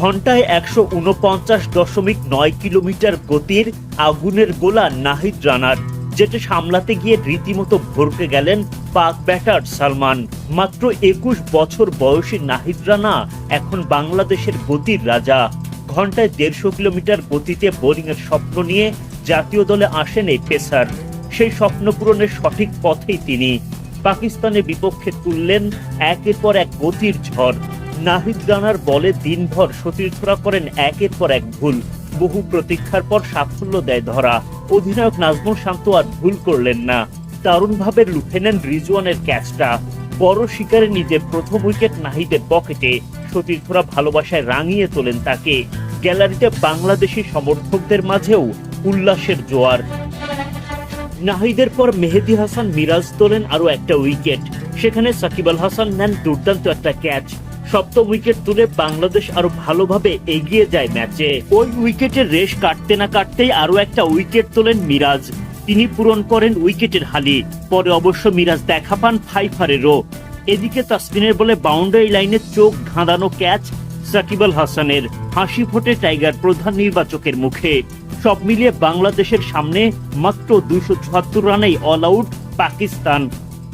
ঘন্টায় একশো উনপঞ্চাশ দশমিক নয় কিলোমিটার গতির আগুনের গোলা নাহিদ রানার, যেটা সামলাতে গিয়ে রীতিমতো ভরকে গেলেন পাক ব্যাটার সালমান। মাত্র একুশ বছর বয়সী নাহিদ রানা এখন বাংলাদেশের গতির রাজা। ঘন্টায় দেড়শো কিলোমিটার গতিতে বোলিংয়ের স্বপ্ন নিয়ে জাতীয় দলে আসেন এই পেসার। সেই স্বপ্ন পূরণের সঠিক পথেই তিনি। পাকিস্তানের বিপক্ষে তুললেন একের পর এক গতির ঝড়। নাহিদ রানার বলে দিনভর সতীর্থরা করেন একের পর এক ভুল। বহু প্রতীক্ষার পর সাফল্য দেয় ধরা। অধিনায়ক নাজমুল শান্ত আর ভুল করলেন না। দারুণভাবে লুফে নেন রিজওয়ানের ক্যাচটা। বড় শিকারে নিজের প্রথম উইকেট নাহিদের পকেটে। সতীর্থরা ভালোবাসায় রাঙিয়ে তোলেন তাকে। গ্যালারিতে বাংলাদেশি সমর্থকদের মাঝেও উল্লাসের জোয়ার। নাহিদের পর মেহেদি হাসান মিরাজ তোলেন আরও একটা উইকেট। সেখানে সাকিব আল হাসান নেন দুর্দান্ত একটা ক্যাচ। সপ্তম উইকেট তুলে বাংলাদেশ আরও ভালোভাবে এগিয়ে যায় ম্যাচে। ওই উইকেটের রেশ কাটতে না কাটতেই আরও একটা উইকেট তোলেন মিরাজ। তিনি পূরণ করেন উইকেটের হালি। পরে অবশ্য মিরাজ দেখা পান ফাইফারেরও। এদিকে তাসমিনের বলে বাউন্ডারি লাইনে চোখ ধাঁধানো ক্যাচ সাকিব আল হাসানের। হাসি ফোটে টাইগার প্রধান নির্বাচকের মুখে। সব মিলিয়ে বাংলাদেশের সামনে মাত্র দুইশো চুয়াত্তর রানেই অল আউট পাকিস্তান।